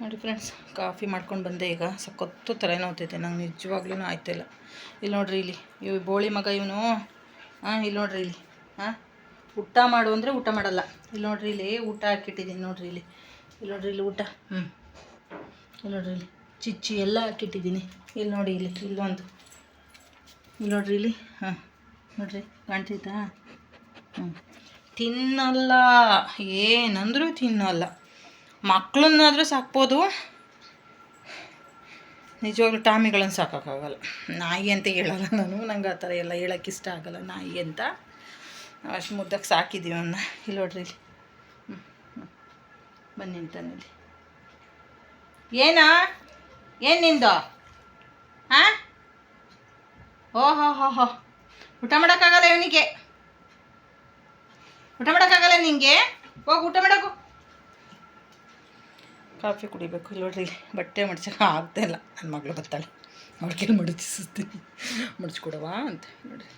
ನೋಡಿ friends, coffee ಮಾಡ್ಕೊಂಡು ಬಂದೆ ಈಗ. ಸಖತ್ತು ತಲೆನೋವ್ತೈತೆ ನಂಗೆ ನಿಜವಾಗ್ಲೂ ಆಯ್ತಿಲ್ಲ ಇಲ್ಲಿ. ನೋಡ್ರಿ ಇಲ್ಲಿ, ಇವ್ ಬೋಳಿ ಮಗ ಇವನು. ಹಾಂ ಇಲ್ಲಿ ನೋಡ್ರಿ ಇಲ್ಲಿ. ಹಾಂ, ಊಟ ಮಾಡು ಅಂದರೆ ಊಟ ಮಾಡಲ್ಲ. ಇಲ್ಲಿ ನೋಡ್ರಿ ಇಲ್ಲಿ ಊಟ ಹಾಕಿಟ್ಟಿದ್ದೀನಿ ನೋಡ್ರಿ ಇಲ್ಲಿ. ಇಲ್ಲಿ ನೋಡ್ರಿ ಇಲ್ಲಿ ಊಟ. ಹ್ಞೂ ಇಲ್ಲಿ ನೋಡ್ರಿ ಇಲ್ಲಿ ಚಿಚ್ಚಿ ಎಲ್ಲ ಹಾಕಿಟ್ಟಿದ್ದೀನಿ ಇಲ್ಲಿ ನೋಡಿ ಇಲ್ಲಿ, ಇಲ್ಲೊಂದು. ಇಲ್ಲಿ ನೋಡ್ರಿ ಇಲ್ಲಿ. ಹಾಂ, ನೋಡ್ರಿ ಕಾಣ್ತೈತಾ ಹ್ಞೂ ತಿನ್ನಲ್ಲ. ಏನಂದರೂ ತಿನ್ನಲ್ಲ. ಮಕ್ಕಳನ್ನಾದರೂ ಸಾಕ್ಬೋದು. ನಿಜವಾಗ್ಲೂ ಟಾಮಿಗಳನ್ನು ಸಾಕೋಕ್ಕಾಗಲ್ಲ. ನಾಯಿ ಅಂತ ಹೇಳಲ್ಲ ನಾನು. ನಂಗೆ ಆ ಥರ ಎಲ್ಲ ಹೇಳೋಕ್ಕೆ ಇಷ್ಟ ಆಗಲ್ಲ ನಾಯಿ ಅಂತ. ಅಷ್ಟು ಮುದ್ದಕ್ಕೆ ಸಾಕಿದ್ದೀವಿ ಅವನ್ನ ಇಲ್ಲಿ ನೋಡ್ರಿ ಇಲ್ಲಿ. ಹ್ಞೂ ಬನ್ನಿ ಅಂತನಲ್ಲಿ ಏನಾ? ಏನು ನಿಂದು? ಹಾಂ? ಓ, ಹೋ ಹೋ ಹೋ. ಊಟ ಮಾಡೋಕ್ಕಾಗಲ್ಲ ಇವನಿಗೆ? ಊಟ ಮಾಡೋಕ್ಕಾಗಲ್ಲ ನಿಂಗೆ? ಹೋಗಿ ಊಟ ಮಾಡೋಕು. ಕಾಫಿ ಕುಡಿಬೇಕು ಇಲ್ಲಿ ನೋಡ್ರಿ ಬಟ್ಟೆ ಮಡ್ಸೋಕೆ ಆಗ್ತಾ ಇಲ್ಲ. ನನ್ನ ಮಗಳು ಬರ್ತಾಳೆ. ಅವಳ ಕೈಲಿ ಮಡಚಿಸ್ತೀನಿ ಮಡಚ್ಕೊಡವಾ ಅಂತ ನೋಡ್ರಿ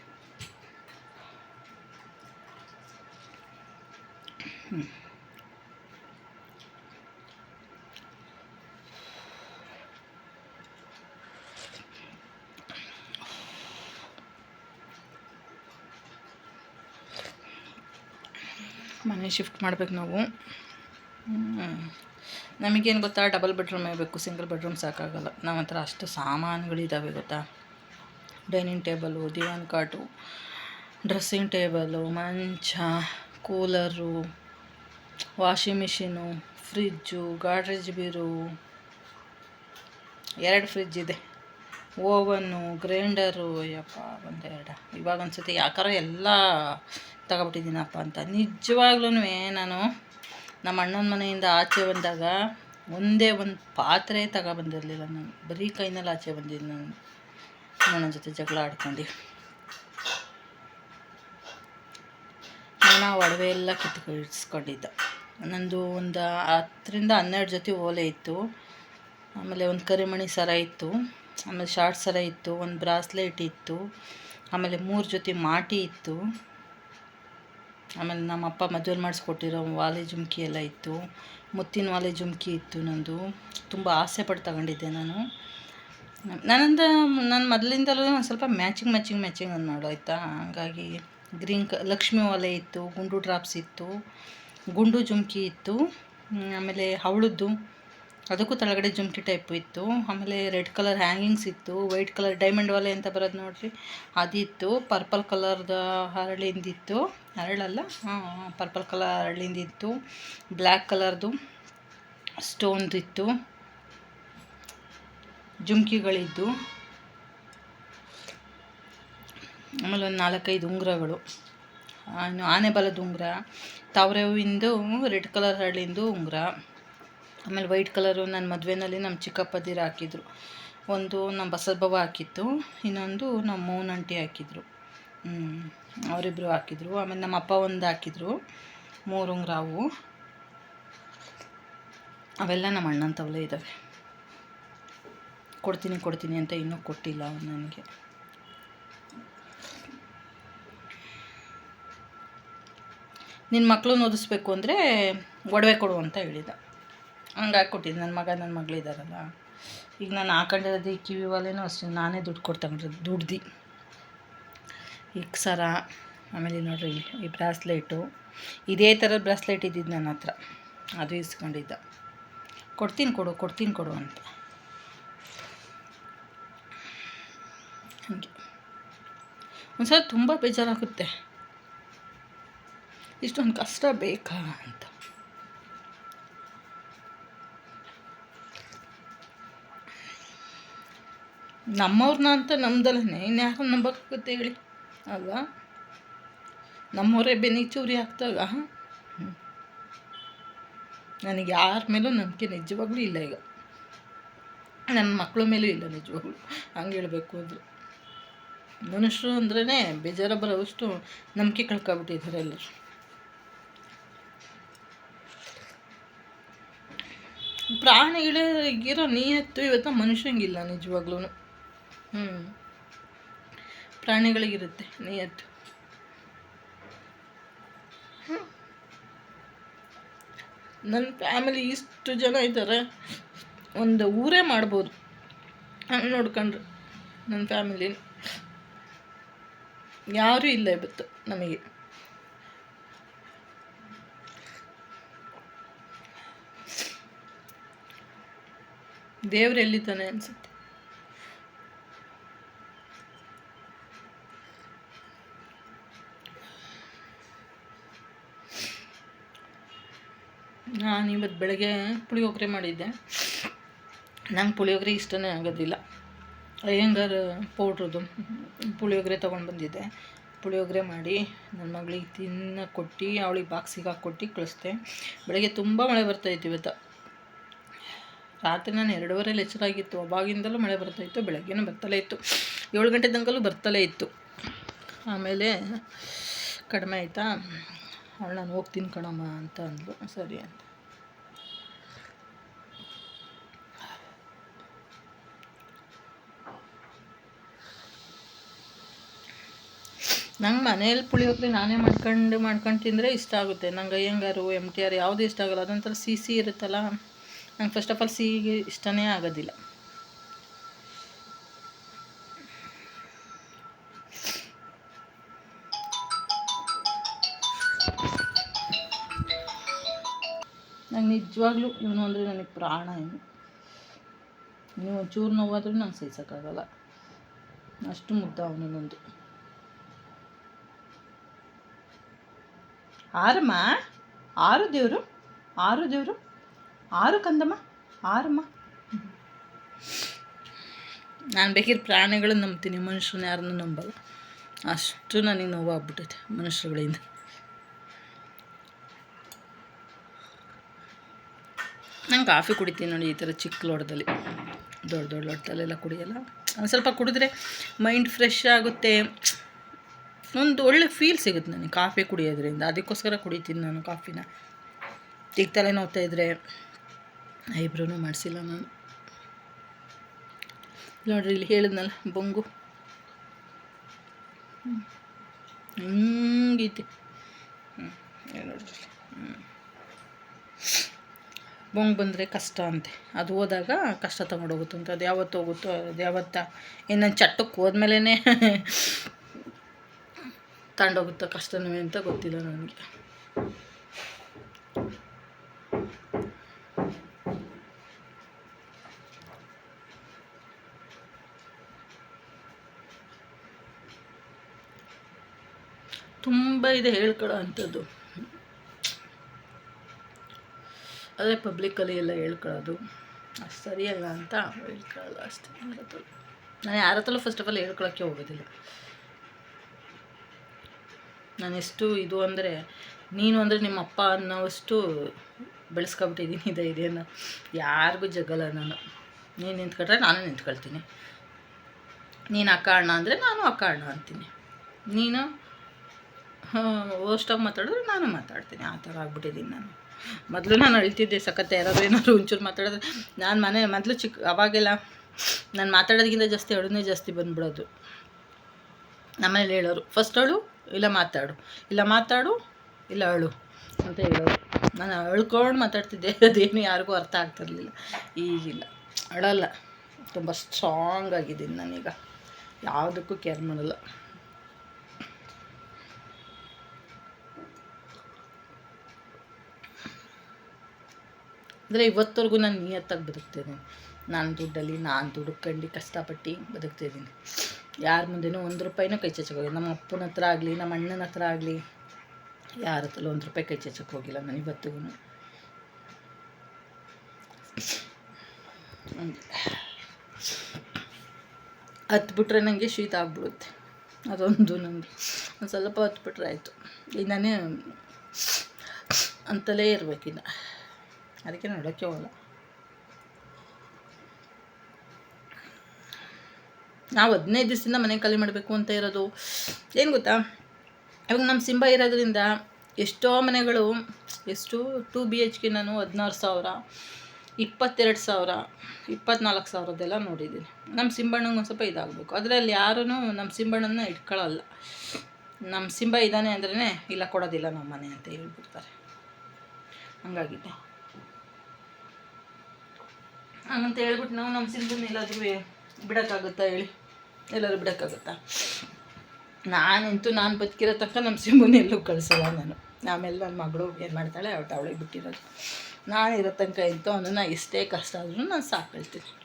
ಮನೆ ಶಿಫ್ಟ್ ಮಾಡ್ಬೇಕು ನಾವು. ನಮಗೇನು ಗೊತ್ತಾ? ಡಬಲ್ ಬೆಡ್ರೂಮೇ ಬೇಕು ಸಿಂಗಲ್ ಬೆಡ್ರೂಮ್ ಸಾಕಾಗಲ್ಲ. ನಮ್ಮ ಹತ್ರ ಅಷ್ಟು ಸಾಮಾನುಗಳಿದ್ದಾವೆ ಗೊತ್ತಾ? ಡೈನಿಂಗ್ ಟೇಬಲು ದಿವಾನ್ ಕಾಟು ಡ್ರೆಸ್ಸಿಂಗ್ ಟೇಬಲು ಮಂಚ cooler washing machine fridge Godrej ಬೀರು ಎರಡು ಫ್ರಿಜ್ ಇದೆ. ಓವನ್ನು ಗ್ರೈಂಡರು ಅಯ್ಯಪ್ಪ ಒಂದೆರಡು. ಇವಾಗ ಅನ್ಸುತ್ತೆ ಯಾಕಾರ ಎಲ್ಲ ತಗೊಬಿಟ್ಟಿದ್ದೀನಪ್ಪ ಅಂತ. ನಿಜವಾಗ್ಲೂ ನಾನು ನಮ್ಮ ಅಣ್ಣನ ಮನೆಯಿಂದ ಆಚೆ ಬಂದಾಗ ಒಂದೇ ಒಂದು ಪಾತ್ರೆ ತಗೊಬಂದಿರಲಿಲ್ಲ ನಾನು. ಬರೀ ಕೈನಲ್ಲಿ ಆಚೆ ಬಂದಿದ್ದು ನಾನು. ನನ್ನ ಜೊತೆ ಜಗಳ ಆಡ್ಕೊಂಡು. ನಾನು ಆ ಒಡವೆ ಎಲ್ಲ ಕಿತ್ಕೊ ನನ್ನದು ನಂದು ಒಂದು ಹತ್ತರಿಂದ ಹನ್ನೆರಡು ಜೊತೆ ಓಲೆ ಇತ್ತು. ಆಮೇಲೆ ಒಂದು ಕರಿಮಣಿ ಸರ ಇತ್ತು. ಆಮೇಲೆ ಶಾರ್ಟ್ ಸರ ಇತ್ತು. ಒಂದು ಬ್ರಾಸ್ಲೆಟ್ ಇತ್ತು. ಆಮೇಲೆ ಮೂರು ಜೊತೆ ಮಾಟಿ ಇತ್ತು. ಆಮೇಲೆ ನಮ್ಮ ಅಪ್ಪ ಮದುವೆ ಮಾಡಿಸ್ಕೊಟ್ಟಿರೋ ವಾಲೆ ಜುಮ್ಕಿ ಎಲ್ಲ ಇತ್ತು. ಮುತ್ತಿನ ವಾಲೆ ಜುಮ್ಕಿ ಇತ್ತು ನಂದು. ತುಂಬ ಆಸೆ ಪಟ್ಟು ತಗೊಂಡಿದ್ದೆ ನಾನು. ನಾನಂದ್ರೆ ನಾನು ಮೊದಲಿಂದಲೂ ಒಂದು ಸ್ವಲ್ಪ ಮ್ಯಾಚಿಂಗ್ ಮ್ಯಾಚಿಂಗ್ ಮ್ಯಾಚಿಂಗ್ ಅಂತ ನೋಡು ಆಯಿತಾ? ಹಾಗಾಗಿ ಗ್ರೀನ್ ಕ, ಲಕ್ಷ್ಮಿ ವಾಲೆ ಇತ್ತು, ಗುಂಡು ಡ್ರಾಪ್ಸ್ ಇತ್ತು, ಗುಂಡು ಜುಮ್ಕಿ ಇತ್ತು ಆಮೇಲೆ ಹವಳದ್ದು. ಅದಕ್ಕೂ ತಳಗಡೆ ಜುಮ್ಕಿ ಟೈಪ್ ಇತ್ತು. ಆಮೇಲೆ ರೆಡ್ ಕಲರ್ ಹ್ಯಾಂಗಿಂಗ್ಸ್ ಇತ್ತು. ವೈಟ್ ಕಲರ್ ಡೈಮಂಡ್ ವಾಲೆ ಅಂತ ಬರೋದು ನೋಡಿರಿ. ಅದಿತ್ತು. ಪರ್ಪಲ್ ಕಲರ್ದ ಹರಳಿಂದಿತ್ತು ಹರಳಲ್ಲ? ಪರ್ಪಲ್ ಕಲರ್ ಹರಳಿಂದಿತ್ತು ಬ್ಲ್ಯಾಕ್ ಕಲರ್ದು ಸ್ಟೋನ್ದಿತ್ತು ಜುಮ್ಕಿಗಳಿದ್ದು. ಆಮೇಲೆ ಒಂದು ನಾಲ್ಕೈದು ಉಂಗುರಗಳು. ಇನ್ನು ಆನೆ ಬಲದ ಉಂಗುರ. ತಾವ್ರೆ ಹೂವಿಂದು ರೆಡ್ ಕಲರ್ ಹರಳಿಂದು ಉಂಗುರ. ಆಮೇಲೆ ವೈಟ್ ಕಲರು ನನ್ನ ಮದುವೆನಲ್ಲಿ ನಮ್ಮ ಚಿಕ್ಕಪ್ಪದಿರು ಹಾಕಿದ್ರು. ಒಂದು ನಮ್ಮ ಬಸಬ್ಬವ ಹಾಕಿತ್ತು, ಇನ್ನೊಂದು ನಮ್ಮ ಮೌನ ಆಂಟಿ ಹಾಕಿದ್ರು. ಅವರಿಬ್ಬರು ಹಾಕಿದ್ರು. ಆಮೇಲೆ ನಮ್ಮ ಅಪ್ಪ ಒಂದು ಹಾಕಿದ್ರು ಮೂರು ಉಂಗ್ರಾವು ಅವೆಲ್ಲ ನಮ್ಮ ಅಣ್ಣನ ತವಲೆ ಇದ್ದಾವೆ ಕೊಡ್ತೀನಿ ಕೊಡ್ತೀನಿ ಅಂತ ಇನ್ನೂ ಕೊಟ್ಟಿಲ್ಲ ನನಗೆ. ನಿನ್ನ ಮಕ್ಕಳು ಓದಿಸ್ಬೇಕು ಅಂದರೆ ಒಡವೆ ಕೊಡು ಅಂತ ಹೇಳಿದ. ಹಂಗಾಗಿ ಕೊಟ್ಟಿದ್ದು ನನ್ನ ಮಗ, ನನ್ನ ಮಗಳಿದ್ದಾರಲ್ಲ ಈಗ ನಾನು ಹಾಕೊಂಡಿರೋದು ಈ ಕಿವಿ ಒಲೆನೂ ಅಷ್ಟೇ. ನಾನೇ ದುಡ್ಡು ಕೊಟ್ಟು ದುಡ್ದು. ಈಗ ಸರ, ಆಮೇಲೆ ನೋಡಿರಿ, ಈ ಬ್ರಾಸ್ಲೆಟು. ಇದೇ ಥರ ಬ್ರಾಸ್ಲೆಟ್ ಇದ್ದಿದ್ದು ನನ್ನ ಹತ್ರ. ಅದು ಇಸ್ಕೊಂಡಿದ್ದ. ಕೊಡ್ತೀನಿ ಕೊಡು ಕೊಡ್ತೀನಿ ಕೊಡು ಅಂತ. ಒಂದು ಒಂದ್ಸಲ ತುಂಬ ಬೇಜಾರಾಗುತ್ತೆ. ಇಷ್ಟೊಂದು ಕಷ್ಟ ಬೇಕಾ ಅಂತ. ನಮ್ಮವ್ರನ್ನ ಅಂತ ನಮ್ದಲ್ಲೇ ಇನ್ಯಾರು ನಂಬಕ್ಕಾಗುತ್ತೆ ಹೇಳಿ. ಅಲ್ವಾ ನಮ್ಮವರೇ ಬೆನಿ ಚೂರಿ ಹಾಕ್ದಾಗ. ನನಗೆ ಯಾರ ಮೇಲೂ ನಂಬಿಕೆ ನಿಜವಾಗ್ಲೂ ಇಲ್ಲ ಈಗ. ನನ್ನ ಮಕ್ಕಳ ಮೇಲೂ ಇಲ್ಲ ನಿಜವಾಗ್ಲೂ. ಹಂಗೆ ಹೇಳಬೇಕು ಅಂದರು. ಮನುಷ್ಯರು ಅಂದ್ರೇ ಬೇಜಾರ ಬರೋವಷ್ಟು ನಂಬಿಕೆ ಕಳ್ಕೊಬಿಟ್ಟಿದ್ದಾರೆ ಎಲ್ಲರು. ಪ್ರಾಣಿಗಳಿಗಿರೋ ನೀಯತ್ತು ಇವತ್ತು ಮನುಷ್ಯಂಗಿಲ್ಲ ನಿಜವಾಗ್ಲೂ ಹ್ಞೂ ಪ್ರಾಣಿಗಳಿಗಿರುತ್ತೆ, ನಿಯತ್ತು. ನನ್ನ ಫ್ಯಾಮಿಲಿ ಇಷ್ಟು ಜನ ಇದ್ದಾರೆ ಒಂದು ಊರೇ ಮಾಡ್ಬೋದು. ಹಂಗೆ ನೋಡ್ಕೊಂಡ್ರೆ ನನ್ನ ಫ್ಯಾಮಿಲಿ ಯಾರೂ ಇಲ್ಲ ಇವತ್ತು ನಮಗೆ. ದೇವ್ರು ಎಲ್ಲಿದ್ದಾನೆ ಅನ್ಸುತ್ತೆ. ನಾನು ಇವತ್ತು ಬೆಳಗ್ಗೆ ಪುಳಿಯೋಗರೆ ಮಾಡಿದ್ದೆ. ನಂಗೆ ಪುಳಿಯೋಗರೆ ಇಷ್ಟನೇ ಆಗೋದಿಲ್ಲ. ಅಯ್ಯಂಗಾರ್ ಪೌಡ್ರದು ಪುಳಿಯೋಗರೆ ತೊಗೊಂಡು ಬಂದಿದ್ದೆ. ಪುಳಿಯೋಗರೆ ಮಾಡಿ ನನ್ನ ಮಗಳಿಗೆ ತಿನ್ನ ಕೊಟ್ಟು, ಅವಳಿಗೆ ಬಾಕ್ಸಿಗೆ ಹಾಕ್ಕೊಟ್ಟು ಕಳಿಸ್ದೆ. ಬೆಳಗ್ಗೆ ತುಂಬ ಮಳೆ ಬರ್ತಾಯಿತ್ತು ಇವತ್ತು. ರಾತ್ರಿ ನಾನು ಎರಡೂವರೆಲಿ ಎಚ್ಚರಾಗಿತ್ತು ಅವಾಗಿಂದಲೂ ಮಳೆ ಬರ್ತಾಯಿತ್ತು ಬೆಳಗ್ಗೆನೂ ಬರ್ತಲೇ ಇತ್ತು. ಏಳು ಗಂಟೆ ತನಕಲೂ ಬರ್ತಲೇ ಇತ್ತು. ಆಮೇಲೆ ಕಡಿಮೆ ಆಯಿತಾ? ಅವಳು ನಾನು ಹೋಗ್ತೀನಿ ಕಣಮ್ಮ ಅಂತ ಅಂದ್ಲು. ಸರಿ ಅಂತ. ನಂಗೆ ಮನೇಲಿ ಪುಳಿಯೋಗರೆ ನಾನೇ ಮಾಡ್ಕೊಂಡು ಮಾಡ್ಕೊಂಡು ತಿಂದರೆ ಇಷ್ಟ ಆಗುತ್ತೆ. ನಂಗೆ ಅಯ್ಯಂಗಾರು ಎಂ ಟಿ ಆರ್ ಯಾವುದೂ ಇಷ್ಟ ಆಗೋಲ್ಲ. ಅದೊಂಥರ ಸಿ ಸಿ ಇರುತ್ತಲ್ಲ, ನಂಗೆ ಫಸ್ಟ್ ಆಫ್ ಆಲ್ ಸಿಹಿಗೆ ಇಷ್ಟನೇ ಆಗೋದಿಲ್ಲ. ನಂಗೆ ನಿಜವಾಗ್ಲೂ ಇವನು ಅಂದರೆ ನನಗೆ ಪ್ರಾಣ ಏನು ನೀವು ಒಂಚೂರು ನೋವಾದರೂ ನಂಗೆ ಸಹಿಸೋಕ್ಕಾಗಲ್ಲ. ಅಷ್ಟು ಮುದ್ದ ಅವನು ಆರಮ್ಮ? ಆರು ದೇವರು? ಆರು ದೇವರು? ಆರು ಕಂದಮ್ಮ? ಆರಮ್ಮ? ನಾನು ಬೇಕಿದ್ರೆ ಪ್ರಾಣಿಗಳನ್ನ ನಂಬ್ತೀನಿ ಮನುಷ್ಯನ ಯಾರನ್ನೂ ನಂಬಲ್ಲ. ಅಷ್ಟು ನನಗೆ ನೋವಾಗ್ಬಿಟ್ಟೈತೆ ಮನುಷ್ಯರುಗಳಿಂದ. ನಂಗೆ ಕಾಫಿ ಕುಡಿತೀನಿ ನೋಡಿ ಈ ಥರ ಚಿಕ್ಕ ಲೋಟದಲ್ಲಿ. ದೊಡ್ಡ ದೊಡ್ಡ ಲೋಟದಲ್ಲೆಲ್ಲ ಕುಡಿಯಲ್ಲ. ಒಂದು ಸ್ವಲ್ಪ ಕುಡಿದ್ರೆ ಮೈಂಡ್ ಫ್ರೆಶ್ ಆಗುತ್ತೆ. ಒಂದು ಒಳ್ಳೆ ಫೀಲ್ ಸಿಗುತ್ತೆ ನನಗೆ. ಕಾಫಿ ಕುಡಿಯೋದ್ರಿಂದ. ಅದಕ್ಕೋಸ್ಕರ ಕುಡಿತೀನಿ ನಾನು ಕಾಫಿನ. ಈಗ ತಲೆ ನೋವ್ತಾ ಇದ್ದರೆ ಐಬ್ರೋನೂ ಮಾಡಿಸಿಲ್ಲ ನಾನು. ನೋಡ್ರಿ, ಇಲ್ಲಿ ಹೇಳಿದ್ನಲ್ಲ, ಬೊಂಗು. ಹಂಗೈತಿ ಹ್ಞೂ ಬೊಂಗ್ ಬಂದರೆ ಕಷ್ಟ ಅಂತೆ. ಅದು ಹೋದಾಗ ಕಷ್ಟ ತಗೊಂಡೋಗುತ್ತಂತೆ ಅದು ಯಾವತ್ತು ಹೋಗುತ್ತೋ, ಅದು ಯಾವತ್ತ, ಇನ್ನೊಂದು ಚಟ್ಟಕ್ಕೆ ಹೋದ್ಮೇಲೇ ತಗೊಂಡೋಗುತ್ತೋ ಕಷ್ಟನವೇ ಅಂತ ಗೊತ್ತಿಲ್ಲ ನನಗೆ. ತುಂಬ ಇದೆ ಹೇಳ್ಕೊಳ್ಳೋ ಅಂಥದ್ದು. ಅದೇ ಪಬ್ಲಿಕ್ಕಲ್ಲಿ ಎಲ್ಲ ಹೇಳ್ಕೊಳ್ಳೋದು. ಅಷ್ಟು ಸರಿಯಲ್ಲ ಅಂತ ಹೇಳ್ಕೊಳ್ಳೋದು ಅಷ್ಟೇ ನಾನು ಯಾರ ಫಸ್ಟ್ ಆಫ್ ಆಲ್ ಹೇಳ್ಕೊಳಕ್ಕೆ ಹೋಗೋದಿಲ್ಲ. ನಾನೆಷ್ಟು ಇದು ಅಂದರೆ, ನೀನು ಅಂದರೆ ನಿಮ್ಮ ಅಪ್ಪ ಅನ್ನೋವಷ್ಟು ಬೆಳೆಸ್ಕೊಬಿಟ್ಟಿದ್ದೀನಿ ಧೈರ್ಯನ ಯಾರಿಗೂ ಜಗಲ್ಲ ನಾನು. ನೀನು ನಿಂತ್ಕೊಂಡ್ರೆ ನಾನು ನಿಂತ್ಕೊಳ್ತೀನಿ. ನೀನು ಅಕ್ಕ ಅಣ್ಣ ಅಂದರೆ ನಾನು ಅಕ್ಕ ಅಣ್ಣ ಅಂತೀನಿ. ನೀನು ಓಸ್ಟಾಗಿ ಮಾತಾಡಿದ್ರೆ ನಾನು ಮಾತಾಡ್ತೀನಿ. ಆ ಥರ ಆಗ್ಬಿಟ್ಟಿದ್ದೀನಿ ನಾನು. ಮೊದಲು ನಾನು ಅಳ್ತಿದ್ದೆ, ಸಖತ್ ಯಾರಾದರೂ ಏನಾದ್ರು ಒಂಚೂರು ಮಾತಾಡಿದ್ರೆ. ನಾನು ಮನೆ, ಮೊದಲು ಚಿಕ್ಕ ಅವಾಗೆಲ್ಲ ನಾನು ಮಾತಾಡೋದಕ್ಕಿಂತ ಜಾಸ್ತಿ ಅಳುನೇ ಜಾಸ್ತಿ ಬಂದ್ಬಿಡೋದು. ನಮ್ಮನೇಲಿ ಹೇಳೋರು. ಫಸ್ಟ್ ಅಳು ಇಲ್ಲ ಮಾತಾಡು. ಇಲ್ಲ ಮಾತಾಡು, ಇಲ್ಲ ಅಳು ಅಂತ ಹೇಳೋರು ನಾನು ಅಳ್ಕೊಂಡು ಮಾತಾಡ್ತಿದ್ದೆ. ಅದೇನು ಯಾರಿಗೂ ಅರ್ಥ ಆಗ್ತಿರ್ಲಿಲ್ಲ. ಈಗಿಲ್ಲ. ಅಳಲ್ಲ. ತುಂಬ ಸ್ಟ್ರಾಂಗ್ ಆಗಿದ್ದೀನಿ ನಾನೀಗ. ಯಾವುದಕ್ಕೂ ಕೇರ್ ಮಾಡಲ್ಲ. ಅಂದರೆ ಇವತ್ತವರೆಗೂ ನಾನು ನಿಯತ್ತಾಗಿ ಬದುಕ್ತಿದ್ದೀನಿ ನಾನು ದುಡ್ಡಲ್ಲಿ, ನಾನು ದುಡ್ಕಂಡು ಕಷ್ಟಪಟ್ಟು ಬದುಕ್ತಿದ್ದೀನಿ ಯಾರ ಮುಂದೆನೂ ಒಂದು ರೂಪಾಯಿನೂ ಕೈ ಚಚ್ಚಕ್ಕೆ ನಮ್ಮ ಅಪ್ಪನ ಹತ್ರ ಆಗಲಿ, ನಮ್ಮ ಅಣ್ಣನ ಹತ್ರ ಆಗಲಿ, ಯಾರ ಹತ್ರ ಒಂದು ರೂಪಾಯಿ ಕೈ ಚಚ್ಚಕ್ಕೆ ಹೋಗಿಲ್ಲ ನಾನು ಇವತ್ತಿಗೂ ಹತ್ಬಿಟ್ರೆ ನನಗೆ ಶೀತ ಆಗ್ಬಿಡುತ್ತೆ. ಅದೊಂದು ನನಗೆ ಒಂದು ಸ್ವಲ್ಪ ಹತ್ಬಿಟ್ರೆ ಆಯಿತು. ಇನ್ನೇ ನಾನೇ ಅಂತಲೇ ಇರಬೇಕಿನ್ನ ಅದಕ್ಕೆ ನೋಡೋಕ್ಕೆ ಹೋಗಲ್ಲ. ನಾವು ಹದಿನೈದು ದಿವಸದಿಂದ ಮನೆ ಖಾಲಿ ಮಾಡಬೇಕು ಅಂತ ಇರೋದು. ಏನು ಗೊತ್ತಾ? ಇವಾಗ ನಮ್ಮ ಸಿಂಬ ಇರೋದ್ರಿಂದ ಎಷ್ಟೋ ಮನೆಗಳು, ಎಷ್ಟು ಟೂ ಬಿ ಎಚ್ ಕೆ ನಾನು ಹದಿನಾರು ಸಾವಿರ, ಇಪ್ಪತ್ತೆರಡು ಸಾವಿರ, ಇಪ್ಪತ್ನಾಲ್ಕು ಸಾವಿರದ್ದೆಲ್ಲ ನೋಡಿದ್ದೀನಿ. ನಮ್ಮ ಸಿಂಬಣ್ಣಂಗೆ ಒಂದು ಸ್ವಲ್ಪ ಇದಾಗಬೇಕು. ಅದರಲ್ಲಿ ಯಾರೂ ನಮ್ಮ ಸಿಂಬಣ್ಣನ ಇಟ್ಕೊಳ್ಳಲ್ಲ ನಮ್ಮ ಸಿಂಬ ಇದ್ದಾನೆ ಅಂದ್ರೇ ಇಲ್ಲ ಕೊಡೋದಿಲ್ಲ ನಮ್ಮ ಮನೆ ಅಂತ ಹೇಳ್ಬಿಡ್ತಾರೆ. ಹಂಗಾಗಿದೆ. ಹಂಗಂತ ಹೇಳ್ಬಿಟ್ಟು ನಾವು ನಮ್ಮ ಸಿಂಬನ್ನ ಎಲ್ಲಾದ್ರೂ ಬಿಡೋಕ್ಕಾಗುತ್ತಾ ಹೇಳಿ? ಎಲ್ಲರೂ ಬಿಡೋಕ್ಕಾಗುತ್ತಾ? ನಾನಂತೂ ನಾನು ಬದುಕಿರೋ ತಕ್ಕ ನಮ್ಮ ಸಿಂಬುನ ಎಲ್ಲೂ ಕಳಿಸಲ್ಲ ನಾನು. ಆಮೇಲೆ ನನ್ನ ಮಗಳು ಏನು ಮಾಡ್ತಾಳೆ? ಅವಳು ಅವಳಿಗೆ ಬಿಟ್ಟಿರೋದು. ನಾನು ಇರೋ ತನಕ ಇತ್ತು ಅವನನ್ನು ಎಷ್ಟೇ ಕಷ್ಟ ಆದ್ರೂ ನಾನು ಸಾಕೊಳ್ತೀನಿ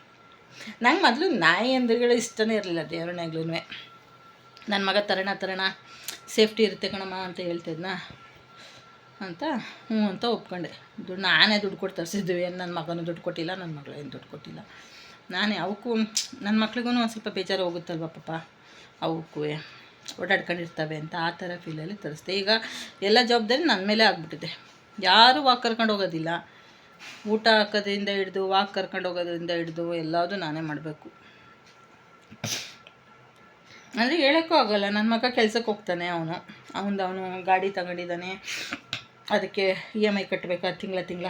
ನಂಗೆ ಮೊದಲು ನಾಯಿ ಅಂದ್ರಗಳು ಇಷ್ಟನೇ ಇರಲಿಲ್ಲ ದೇವ್ರನಾಗ್ಲೂ ನನ್ನ ಮಗ ತರಣ ತರಣ, ಸೇಫ್ಟಿ ಇರುತ್ತೆ ಕಣಮ್ಮ ಅಂತ ಹೇಳ್ತಿದ್ನ? ಅಂತ ಹ್ಞೂ ಅಂತ ಒಪ್ಕೊಂಡೆ. ದುಡ್ಡು ನಾನೇ ದುಡ್ಡು ಕೊಟ್ಟು ತರಿಸಿದ್ವಿ. ಏನು ನನ್ನ ಮಗನೂ ದುಡ್ಡು ಕೊಟ್ಟಿಲ್ಲ ನನ್ನ ಮಗಳು ಏನು ದುಡ್ಡು ಕೊಟ್ಟಿಲ್ಲ. ನಾನೇ ಅವಕ್ಕೂ ನನ್ನ ಮಕ್ಳಿಗೂ ಒಂದು ಸ್ವಲ್ಪ ಬೇಜಾರು ಹೋಗುತ್ತಲ್ವ ಪಾಪ? ಅವಕ್ಕೂ ಓಡಾಡ್ಕೊಂಡಿರ್ತವೆ ಅಂತ ಆ ಥರ ಫೀಲಲ್ಲಿ ತರಿಸ್ದೆ. ಈಗ ಎಲ್ಲ ಜವಾಬ್ದಾರಿ ನನ್ನ ಮೇಲೆ ಆಗಿಬಿಟ್ಟಿದೆ. ಯಾರೂ ವಾಕ್ ಕರ್ಕೊಂಡು ಹೋಗೋದಿಲ್ಲ. ಊಟ ಹಾಕೋದ್ರಿಂದ ಹಿಡ್ದು ವಾಕ್ ಕರ್ಕೊಂಡು ಹೋಗೋದ್ರಿಂದ ಹಿಡ್ದು ಎಲ್ಲದೂ ನಾನೇ ಮಾಡಬೇಕು. ಅಂದರೆ ಹೇಳೋಕ್ಕೂ ಆಗೋಲ್ಲ. ನನ್ನ ಮಗ ಕೆಲ್ಸಕ್ಕೆ ಹೋಗ್ತಾನೆ ಅವನು. ಅವನು ಅವನು ಗಾಡಿ ತಗೊಂಡಿದ್ದಾನೆ. ಅದಕ್ಕೆ ಇ ಎಂ ಐ ಕಟ್ಟಬೇಕಾ ತಿಂಗಳ ತಿಂಗಳ.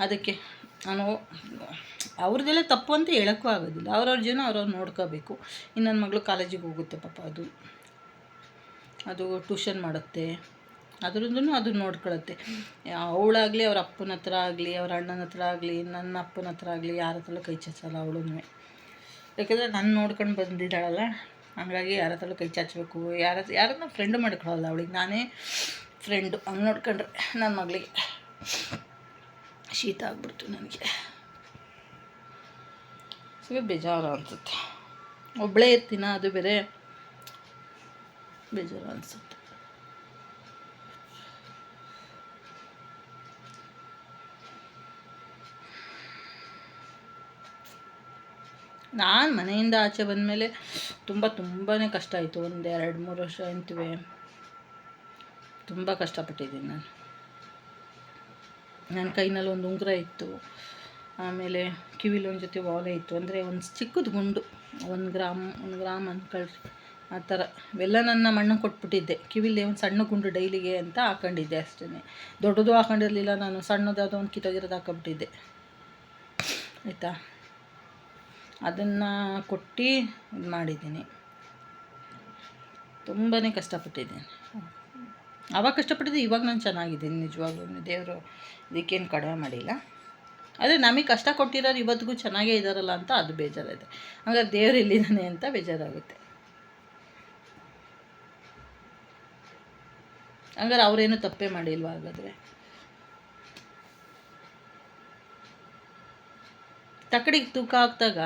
ಅದಕ್ಕೆ ನಾನು ಅವ್ರದ್ದೆಲ್ಲ ತಪ್ಪು ಅಂತ ಹೇಳೋಕ್ಕೂ ಆಗೋದಿಲ್ಲ. ಅವ್ರವ್ರ ಜೀವನ ಅವ್ರವ್ರು ನೋಡ್ಕೋಬೇಕು. ಇನ್ನೊಂದು ಮಗಳು ಕಾಲೇಜಿಗೆ ಹೋಗುತ್ತೆ ಪಾಪ ಅದು. ಅದು ಟ್ಯೂಷನ್ ಮಾಡುತ್ತೆ. ಅದರಿಂದನೂ ಅದು ನೋಡ್ಕೊಳತ್ತೆ. ಅವಳಾಗಲಿ ಅವ್ರ ಅಪ್ಪನ ಹತ್ರ ಆಗಲಿ, ಅವ್ರ ಅಣ್ಣನ ಹತ್ರ ಆಗಲಿ, ನನ್ನ ಅಪ್ಪನ ಹತ್ರ ಆಗಲಿ ಯಾರ ಹತ್ರಲ್ಲೂ ಕೈ ಚಾಚಲ್ಲ ಅವಳು ಯಾಕೆಂದರೆ ನಾನು ನೋಡ್ಕೊಂಡು ಬಂದಿದ್ದಾಳಲ್ಲ, ಹಂಗಾಗಿ ಯಾರ ಹತ್ರಲ್ಲೂ ಕೈ ಚಾಚಬೇಕು. ಯಾರ ಯಾರನ್ನ ಫ್ರೆಂಡು ಮಾಡ್ಕೊಳ್ಳಲ್ಲ ಅವಳಿಗೆ. ನಾನೇ ಫ್ರೆಂಡು ಹಂಗೆ ನೋಡ್ಕೊಂಡ್ರೆ ನನ್ನ ಮಗಳಿಗೆ ಶೀತ ಆಗ್ಬಿಡ್ತು ನನಗೆ. ಸೊ ಬೇಜಾರು ಅನಿಸುತ್ತೆ. ಒಬ್ಬಳೇ ಇರ್ತೀನ, ಅದು ಬೇರೆ. ಬೇಜಾರು ಅನಿಸುತ್ತೆ. ನಾನು ಮನೆಯಿಂದ ಆಚೆ ಬಂದಮೇಲೆ ತುಂಬ ತುಂಬಾ ಕಷ್ಟ ಆಯಿತು. ಒಂದು ಎರಡು, ಮೂರು ವರ್ಷ ಅಂತೀವಿ. ತುಂಬ ಕಷ್ಟಪಟ್ಟಿದ್ದೀನಿ ನಾನು. ನನ್ನ ಕೈನಲ್ಲಿ ಒಂದು ಉಂಗುರ ಇತ್ತು. ಆಮೇಲೆ ಕಿವಿಲಿ ಒಂದು ಜೊತೆ ಓಲೆ ಇತ್ತು. ಅಂದರೆ ಒಂದು ಚಿಕ್ಕದು ಗುಂಡು, ಒಂದು ಗ್ರಾಮ್ ಒಂದು ಗ್ರಾಮ್ ಅಂದ್ಕೊಳ್ರಿ ಆ ಥರ ಇವೆಲ್ಲ ನನ್ನ ಮಣ್ಣು ಕೊಟ್ಬಿಟ್ಟಿದ್ದೆ. ಕಿವಿಲಿ ಒಂದು ಸಣ್ಣ ಗುಂಡು ಡೈಲಿಗೆ ಅಂತ ಹಾಕೊಂಡಿದ್ದೆ ಅಷ್ಟೇ ದೊಡ್ಡದು ಹಾಕೊಂಡಿರಲಿಲ್ಲ ನಾನು ಸಣ್ಣದಾದ ಒಂದು ಕಿತ್ತೋಗಿರೋದು ಹಾಕೊಂಬಿಟ್ಟಿದ್ದೆ. ಆಯಿತಾ? ಅದನ್ನು ಕೊಟ್ಟು ಇದು ಮಾಡಿದ್ದೀನಿ. ತುಂಬಾ ಕಷ್ಟಪಟ್ಟಿದ್ದೀನಿ. ಆವಾಗ ಕಷ್ಟಪಟ್ಟಿದ್ದೆ ಇವಾಗ ನಾನು ಚೆನ್ನಾಗಿದ್ದೀನಿ. ನಿಜವಾಗ್ಲೂ ದೇವರು ಇದಕ್ಕೇನು ಕಡಿಮೆ ಮಾಡಿಲ್ಲ. ಆದರೆ ನಮಗೆ ಕಷ್ಟ ಕೊಟ್ಟಿರೋರು ಇವತ್ತಿಗೂ ಚೆನ್ನಾಗೇ ಇದ್ದಾರಲ್ಲ ಅಂತ ಅದು ಬೇಜಾರಿದೆ ಹಾಗಾದ್ರೆ ದೇವ್ರು ಇಲ್ಲಿದ್ದಾನೆ ಅಂತ ಬೇಜಾರಾಗುತ್ತೆ. ಹಂಗಾರೆ ಅವರೇನು ತಪ್ಪೇ ಮಾಡಿಲ್ವ ಹಾಗಾದರೆ? ತಕ್ಕಡಿಗೆ ತೂಕ ಹಾಕಿದಾಗ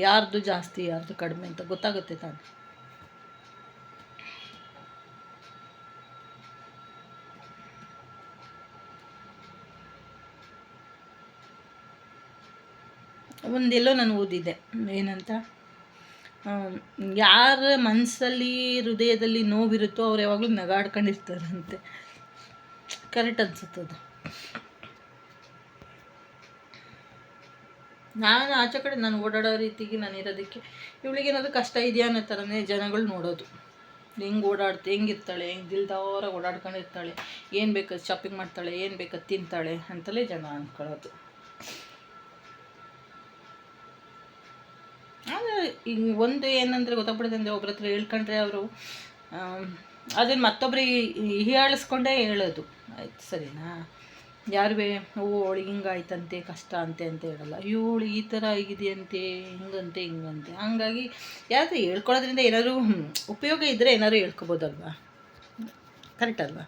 ಯಾರ್ದು ಜಾಸ್ತಿ, ಯಾರ್ದು ಕಡಿಮೆ ಅಂತ ಗೊತ್ತಾಗುತ್ತೆ ತಾನೆ. ಒಂದೆಲ್ಲೋ ನಾನು ಓದಿದ್ದೆ. ಏನಂತ? ಯಾರ ಮನಸ್ಸಲ್ಲಿ ಹೃದಯದಲ್ಲಿ ನೋವಿರುತ್ತೋ ಅವ್ರು ಯಾವಾಗಲೂ ನಗಾಡ್ಕೊಂಡಿರ್ತಾರಂತೆ. ಕರೆಕ್ಟ್ ಅನ್ಸುತ್ತದು. ನಾನು ಆಚೆ ಕಡೆ, ನಾನು ಓಡಾಡೋ ರೀತಿಗೆ ನಾನು ಇರೋದಕ್ಕೆ ಇವಳಿಗೆ ಏನಾದರೂ ಕಷ್ಟ ಇದೆಯಾ ಅನ್ನೋ ಥರನೇ ಜನಗಳು ನೋಡೋದು. ಹೆಂಗೆ ಓಡಾಡ್ತೆ ಹೆಂಗಿರ್ತಾಳೆ ಹೆಂಗೆ ದಿಲ್ದವರಾಗಿ ಓಡಾಡ್ಕೊಂಡಿರ್ತಾಳೆ, ಏನು ಬೇಕಾದ ಶಾಪಿಂಗ್ ಮಾಡ್ತಾಳೆ, ಏನು ಬೇಕಾದ ತಿಂತಾಳೆ ಅಂತಲೇ ಜನ ಅಂದ್ಕೊಳ್ಳೋದು ಆದರೆ ಈಗ ಒಂದು ಏನಂದರೆ ಗೊತ್ತಾಗ್ಬಿಡುತ್ತೆ ಒಬ್ರ ಹತ್ರ ಹೇಳ್ಕೊಂಡ್ರೆ ಅವರು ಅದನ್ನು ಮತ್ತೊಬ್ಬರಿಗೆ ಹೀಯಾಳಿಸ್ಕೊಂಡೇ ಹೇಳೋದು. ಆಯ್ತು, ಸರಿನಾ? ಯಾರು ಬೇ, ಓ ಅವಳಿಗೆ ಹಿಂಗಾಯ್ತಂತೆ, ಕಷ್ಟ ಅಂತೆ ಅಂತ ಹೇಳಲ್ಲ. ಇವಳು ಈ ಥರ ಆಗಿದೆಯಂತೆ, ಹಿಂಗಂತೆ ಹಿಂಗಂತೆ. ಹಂಗಾಗಿ ಯಾರು ಹೇಳ್ಕೊಳ್ಳೋದ್ರಿಂದ ಏನಾದರೂ ಉಪಯೋಗ ಇದ್ದರೆ ಏನಾದ್ರು ಹೇಳ್ಕೊಬೋದಲ್ವಾ? ಕರೆಕ್ಟ್ ಅಲ್ವಾ?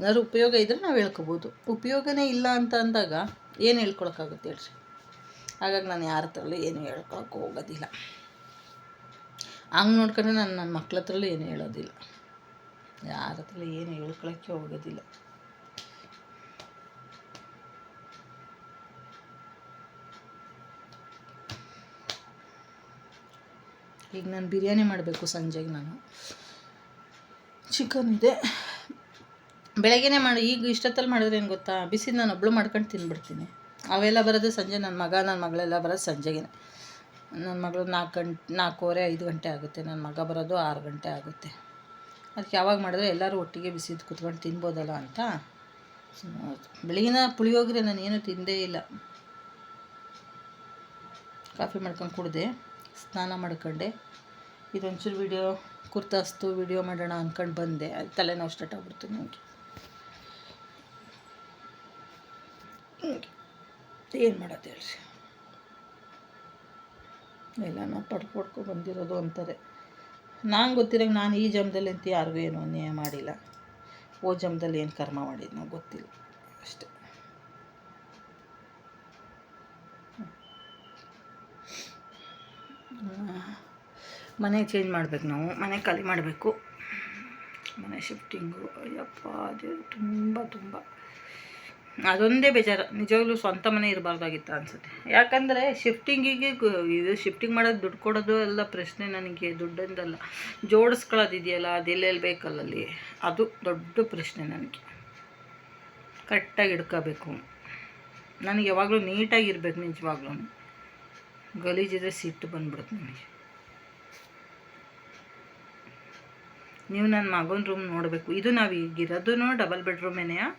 ಏನಾದ್ರು ಉಪಯೋಗ ಇದ್ದರೆ ನಾವು ಹೇಳ್ಕೊಬೋದು. ಉಪಯೋಗನೇ ಇಲ್ಲ ಅಂತ ಅಂದಾಗ ಏನು ಹೇಳ್ಕೊಳಕ್ಕಾಗುತ್ತೆ ಹೇಳ್ರಿ? ಹಾಗಾಗಿ ನಾನು ಯಾರ ಹತ್ರಲ್ಲೂ ಏನು ಹೇಳ್ಕೊಳಕ್ಕೆ ಹೋಗೋದಿಲ್ಲ. ಹಂಗೆ ನೋಡ್ಕೊಂಡ್ರೆ ನಾನು ನನ್ನ ಮಕ್ಳ ಹತ್ರಲ್ಲೂ ಏನು ಹೇಳೋದಿಲ್ಲ. ಯಾರ ಹತ್ರಲ್ಲೂ ಏನು ಹೇಳ್ಕೊಳಕ್ಕೆ ಹೋಗೋದಿಲ್ಲ. ಈಗ ನಾನು ಬಿರಿಯಾನಿ ಮಾಡಬೇಕು ಸಂಜೆಗೆ ನಾನು. ಚಿಕನ್ ಇದೆ. ಬೆಳಗ್ಗೆನೇ ಮಾಡಿ, ಈಗ ಇಷ್ಟೊತ್ತಲ್ಲಿ ಮಾಡಿದ್ರೆ ಏನು ಗೊತ್ತಾ? ಬಿಸಿ ನಾನು ಒಬ್ಳು ಮಾಡ್ಕೊಂಡು ತಿನ್ಬಿಡ್ತೀನಿ. ಅವೆಲ್ಲ ಬರೋದು ಸಂಜೆ ನನ್ನ ಮಗ ನನ್ನ ಮಗಳೆಲ್ಲ ಬರೋದು ಸಂಜೆಗೆ. ನನ್ನ ಮಗಳು ನಾಲ್ಕು ಗಂಟೆ ನಾಲ್ಕೂವರೆ, ಐದು ಗಂಟೆ ಆಗುತ್ತೆ. ನನ್ನ ಮಗ ಬರೋದು ಆರು ಗಂಟೆ ಆಗುತ್ತೆ. ಅದಕ್ಕೆ ಯಾವಾಗ ಮಾಡಿದ್ರೆ ಎಲ್ಲರೂ ಒಟ್ಟಿಗೆ ಬಿಸಿದು ಕುತ್ಕೊಂಡು ತಿನ್ಬೋದಲ್ಲ ಅಂತ ಬೆಳಗಿನ ಪುಳಿಯೋಗರೆ ನಾನು ಏನೂ ತಿಂದೇ ಇಲ್ಲ. ಕಾಫಿ ಮಾಡ್ಕೊಂಡು ಕುಡಿದೆ, ಸ್ನಾನ ಮಾಡ್ಕೊಂಡೆ. ಇದೊಂಚೂರು ವಿಡಿಯೋ ಕುರ್ತಾಸ್ತು ವೀಡಿಯೋ ಮಾಡೋಣ ಅಂದ್ಕೊಂಡು ಬಂದೆ. ತಲೆನೋವು ಸ್ಟಾರ್ಟ್ ಆಗ್ಬಿಡ್ತು ನನಗೆ ಏನು ಮಾಡೋದು ಹೇಳ್ರಿ? ಎಲ್ಲ ನಾವು ಪಡ್ಕೊ ಬಂದಿರೋದು ಅಂತಾರೆ. ನಂಗೆ ಗೊತ್ತಿರೋ ನಾನು ಈ ಜನ್ಮದಲ್ಲಿ ಅಂತ ಯಾರಿಗೂ ಏನು ಅನ್ಯಾಯ ಮಾಡಿಲ್ಲ. ಓ ಜನ್ಮದಲ್ಲಿ ಏನು ಕರ್ಮ ಮಾಡಿದ್ದು ನಾವು ಗೊತ್ತಿಲ್ಲ. ಅಷ್ಟೆ. ಮನೆ ಚೇಂಜ್ ಮಾಡ್ಬೇಕು ನಾವು. ಮನೆ ಖಾಲಿ ಮಾಡಬೇಕು. ಮನೆ ಶಿಫ್ಟಿಂಗು ಅಯ್ಯಪ್ಪ ಅದೇ ತುಂಬ ತುಂಬ. ಅದೊಂದೇ ಬೇಜಾರು. ನಿಜವಾಗ್ಲೂ ಸ್ವಂತ ಮನೆ ಇರಬಾರ್ದಾಗಿತ್ತು ಅನಿಸುತ್ತೆ. ಯಾಕಂದರೆ ಶಿಫ್ಟಿಂಗಿಗೆ ಇದು ಶಿಫ್ಟಿಂಗ್ ಮಾಡೋದು ದುಡ್ಡು ಕೊಡೋದು ಎಲ್ಲ ಪ್ರಶ್ನೆ ನನಗೆ, ದುಡ್ಡಿಂದಲ್ಲ. ಜೋಡಿಸ್ಕೊಳ್ಳೋದಿದೆಯಲ್ಲ, ಅದೆಲ್ಲೆಲ್ಲಿ ಬೇಕಲ್ಲಲ್ಲಿ? ಅದು ದೊಡ್ಡ ಪ್ರಶ್ನೆ ನನಗೆ. ಕರೆಕ್ಟಾಗಿ ಹಿಡ್ಕೋಬೇಕು. ನನಗೆ ಯಾವಾಗಲೂ ನೀಟಾಗಿರ್ಬೇಕು ನಿಜವಾಗ್ಲೂ. ಗಲೀಜಿದ್ರೆ ಸಿಟ್ಟು ಬಂದ್ಬಿಡುತ್ತೆ ನನಗೆ. ನೀವು ನನ್ನ ಮಗನ ರೂಮ್ ನೋಡಬೇಕು. ಇದು ನಾವು ಈಗಿರೋದು ಡಬಲ್ ಬೆಡ್ರೂಮೇನೆಯಾ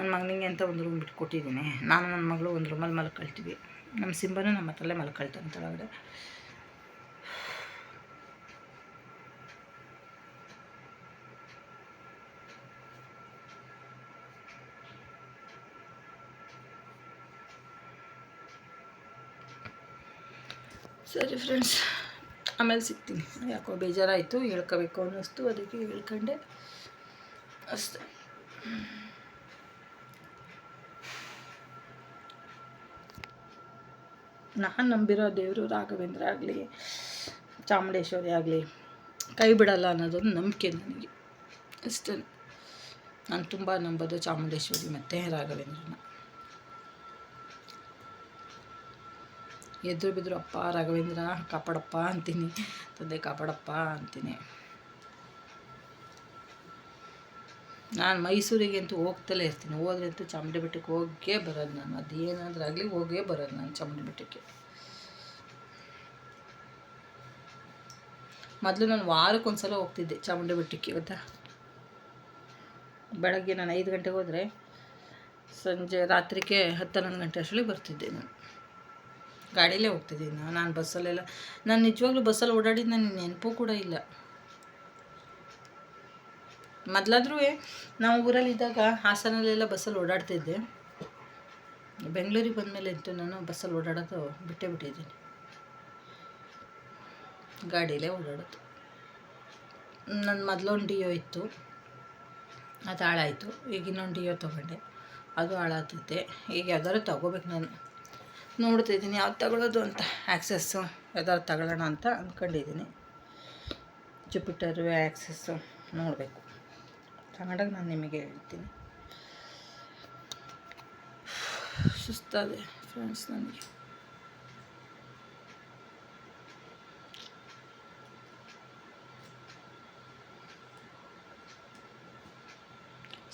ನನ್ನ ಮಗನಿಗೆ ಅಂತ ಒಂದು ರೂಮ್ ಬಿಟ್ಕೊಟ್ಟಿದ್ದೀನಿ. ನಾನು ನನ್ನ ಮಗಳು ಒಂದು ರೂಮಲ್ಲಿ ಮಲ್ಕೊಳ್ತೀವಿ. ನಮ್ಮ ಸಿಂಬನೂ ನಮ್ಮ ಹತ್ರಲ್ಲೇ ಮಲ್ಕೊಳ್ತಾನೆ ಒಳಗಡೆ ಸರಿ ಫ್ರೆಂಡ್ಸ್ ಆಮೇಲೆ ಸಿಗ್ತೀನಿ. ಯಾಕೋ ಬೇಜಾರಾಯಿತು, ಹೇಳ್ಕೋಬೇಕು ಅನ್ನಿಸ್ತು. ಅದಕ್ಕೆ ಹೇಳ್ಕೊಂಡೆ. ಅಷ್ಟೇ. ನಾನು ನಂಬಿರೋ ದೇವರು ರಾಘವೇಂದ್ರ ಆಗಲಿ, ಚಾಮುಂಡೇಶ್ವರಿ ಆಗಲಿ, ಕೈ ಬಿಡಲ್ಲ ಅನ್ನೋದೊಂದು ನಂಬಿಕೆ ನನಗೆ. ಅಷ್ಟೇ. ನಾನು ತುಂಬ ನಂಬೋದು ಚಾಮುಂಡೇಶ್ವರಿ ಮತ್ತು ರಾಘವೇಂದ್ರನ. ಎದುರು ಬಿದ್ರು ಅಪ್ಪ ರಾಘವೇಂದ್ರ, ಕಾಪಾಡಪ್ಪ ಅಂತೀನಿ. ತಂದೆ ಕಾಪಾಡಪ್ಪ ಅಂತೀನಿ. ನಾನು ಮೈಸೂರಿಗೆ ಅಂತೂ ಹೋಗ್ತಲೇ ಇರ್ತೀನಿ. ಹೋದ್ರೆ ಅಂತೂ ಚಾಮುಂಡಿ ಬೆಟ್ಟಕ್ಕೆ ಹೋಗೇ ಬರೋದು ನಾನು. ಅದೇನಾದರೂ ಆಗಲಿ ಹೋಗೇ ಬರೋದು ನಾನು ಚಾಮುಂಡಿ ಬೆಟ್ಟಕ್ಕೆ ಮೊದಲು ನಾನು ವಾರಕ್ಕೆ ಸಲ ಹೋಗ್ತಿದ್ದೆ ಚಾಮುಂಡಿ ಬೆಟ್ಟಕ್ಕೆ ಗೊತ್ತಾ? ಬೆಳಗ್ಗೆ ನಾನು ಐದು ಗಂಟೆಗೆ ಹೋದರೆ ಸಂಜೆ ರಾತ್ರಿಗೆ ಹತ್ತು ಹನ್ನೊಂದು ಗಂಟೆ ಅಷ್ಟರಲ್ಲಿ ಬರ್ತಿದ್ದೆ ನಾನು. ಗಾಡಿಯಲ್ಲೇ ಹೋಗ್ತಿದ್ದೀನಿ ನಾನು. ನಾನು ಬಸ್ಸಲ್ಲೆಲ್ಲ, ನಾನು ನಿಜವಾಗ್ಲೂ ಬಸ್ಸಲ್ಲಿ ಓಡಾಡಿದ್ದು ನನಗೆ ನೆನಪು ಕೂಡ ಇಲ್ಲ. ಮೊದಲಾದ್ರೂ ನಾವು ಊರಲ್ಲಿದ್ದಾಗ ಹಾಸನಲ್ಲೆಲ್ಲ ಬಸ್ಸಲ್ಲಿ ಓಡಾಡ್ತಿದ್ದೆ. ಬೆಂಗಳೂರಿಗೆ ಬಂದಮೇಲೆ ಅಂತೂ ನಾನು ಬಸ್ಸಲ್ಲಿ ಓಡಾಡೋದು ಬಿಟ್ಟೇ ಬಿಟ್ಟಿದ್ದೀನಿ. ಗಾಡಿಯಲ್ಲೇ ಓಡಾಡೋದು. ನನ್ನ ಮೊದಲೊಂದು ಡಿಯೋ ಇತ್ತು. ಅದು ಹಾಳಾಯಿತು. ಈಗ ಇನ್ನೊಂದು ಡಿಯೋ ತೊಗೊಂಡೆ. ಅದು ಹಾಳಾಗ್ತೈತೆ ಈಗ ಯಾವ್ದಾದ್ರು ತೊಗೋಬೇಕು ನಾನು. ನೋಡ್ತಿದ್ದೀನಿ ಯಾವ್ದು ತಗೊಳ್ಳೋದು ಅಂತ ಆ್ಯಕ್ಸಸ್ಸು ಯಾವ್ದಾದ್ರು ತಗೊಳ್ಳೋಣ ಅಂತ ಅಂದ್ಕೊಂಡಿದ್ದೀನಿ ಜುಪಿಟರು ಆ್ಯಕ್ಸಸ್ಸು ನೋಡಬೇಕು. ಕನ್ನಡ ನಾನು ನಿಮಗೆ ಹೇಳ್ತೀನಿ. ಸುಸ್ತಾದೆ ಫ್ರೆಂಡ್ಸ್ ನನಗೆ.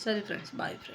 ಸರಿ ಫ್ರೆಂಡ್ಸ್ ಬಾಯ್ ಫ್ರೆಂಡ್ಸ್